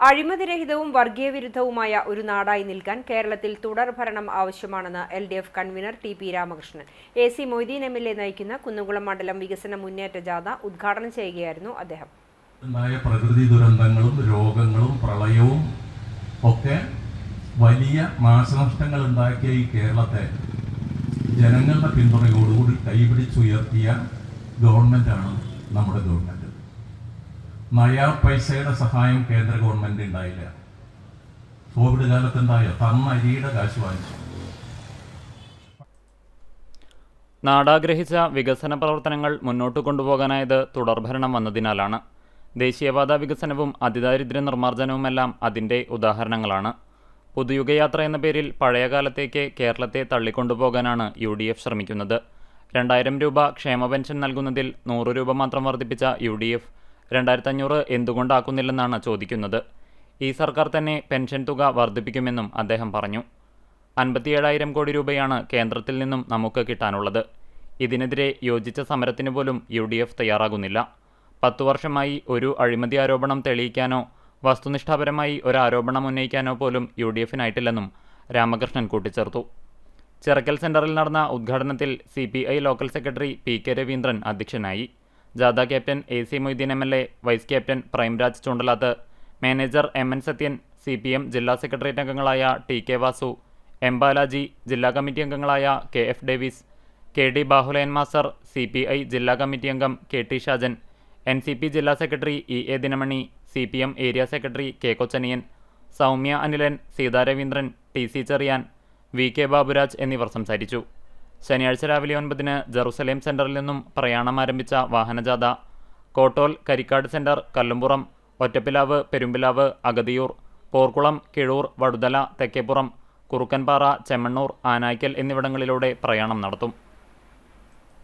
അഴിമതിരഹിതവും വർഗീയ വിരുദ്ധവുമായ ഒരു നാടായി നിൽക്കാൻ കേരളത്തിൽ തുടർ ഭരണം ആവശ്യമാണെന്ന് L D F convenor T P Ramakrishnan. A C Moideen M L A നയിക്കുന്ന കുന്നുകുളം മണ്ഡലം വികസന മുന്നേറ്റ ജാഥ ഉദ്ഘാടനം ചെയ്യുകയായിരുന്നു അദ്ദേഹം. പ്രകൃതി ദുരന്തങ്ങളും രോഗങ്ങളും പ്രളയവും ഒക്കെ വലിയ നാശനഷ്ടങ്ങൾ ഉണ്ടാക്കിയ ഈ കേരളത്തെ ജനങ്ങളുടെ പിന്തുണയോടുകൂടി കൈപിടിച്ചുയർത്തിയ ഗവൺമെന്റാണ് നമ്മുടെ ഗവൺമെന്റ്. നയാ പൈസയുടെ സഹായം കേന്ദ്ര ഗവൺമെന്റ് ഉണ്ടായില്ല. കോവിഡ് കാലത്തുണ്ടായ തന്ന അരിയുടെ കാശ് വാങ്ങിച്ചു. നാടാഗ്രഹിച്ച വികസന പ്രവർത്തനങ്ങൾ മുന്നോട്ട് കൊണ്ടുപോകാനായത് തുടർഭരണം വന്നതിനാലാണ്. ദേശീയപാത വികസനവും അതിദാരിദ്ര്യ നിർമ്മാർജനവുമെല്ലാം അതിന്റെ ഉദാഹരണങ്ങളാണ്. പുതുയുഗയാത്ര എന്ന പേരിൽ പഴയകാലത്തേക്ക് കേരളത്തെ തള്ളിക്കൊണ്ടുപോകാനാണ് യു ഡി എഫ് ശ്രമിക്കുന്നത്. രണ്ടായിരം രൂപ ക്ഷേമ പെൻഷൻ നൽകുന്നതിൽ നൂറ് രൂപ മാത്രം വർദ്ധിപ്പിച്ച യു ഡി എഫ് രണ്ടായിരത്തി അഞ്ഞൂറ് എന്തുകൊണ്ടാക്കുന്നില്ലെന്നാണ് ചോദിക്കുന്നത്. ഈ സർക്കാർ തന്നെ പെൻഷൻ തുക വർദ്ധിപ്പിക്കുമെന്നും അദ്ദേഹം പറഞ്ഞു. അൻപത്തിയേഴായിരം കോടി രൂപയാണ് കേന്ദ്രത്തിൽ നിന്നും നമുക്ക് കിട്ടാനുള്ളത്. ഇതിനെതിരെ യോജിച്ച സമരത്തിന് പോലും യു ഡി എഫ് തയ്യാറാകുന്നില്ല. പത്തു വർഷമായി ഒരു അഴിമതി ആരോപണം തെളിയിക്കാനോ വസ്തുനിഷ്ഠാപരമായി ഒരു ആരോപണം ഉന്നയിക്കാനോ പോലും യു ഡി എഫിനായിട്ടില്ലെന്നും രാമകൃഷ്ണൻ കൂട്ടിച്ചേർത്തു. ചിറക്കൽ സെന്ററിൽ നടന്ന ഉദ്ഘാടനത്തിൽ C P I local secretary P K Raveendran അധ്യക്ഷനായി. ജാഥ captain A C Moideen M L A vice captain Primeraj Choondalath manager M N Sathyan C P M ജില്ലാ സെക്രട്ടേറിയറ്റ് അംഗങ്ങളായ T K Vasu M Balaji ജില്ലാ committee അംഗങ്ങളായ K F Davis K D Bahuleyan master C P I ജില്ലാ committee അംഗം K T Shajan N C P ജില്ലാ secretary E A Dinamani C P M area secretary K Kochaniyan Soumya Anilan Seetha Raveendran T C Cherian V K Baburaj എന്നിവർ സംസാരിച്ചു. ശനിയാഴ്ച രാവിലെ ഒൻപതിന് Jerusalem സെന്ററിൽ നിന്നും പ്രയാണം ആരംഭിച്ച വാഹനജാഥ. കോട്ടോൽ കരിക്കാട് സെന്റർ കല്ലുംപുറം ഒറ്റപ്പിലാവ് പെരുമ്പിലാവ് അഗതിയൂർ പോർക്കുളം കിഴൂർ വടുതല തെക്കേപ്പുറം കുറുക്കൻപാറ ചെമ്മണ്ണൂർ ആനായ്ക്കൽ എന്നിവിടങ്ങളിലൂടെ പ്രയാണം നടത്തും.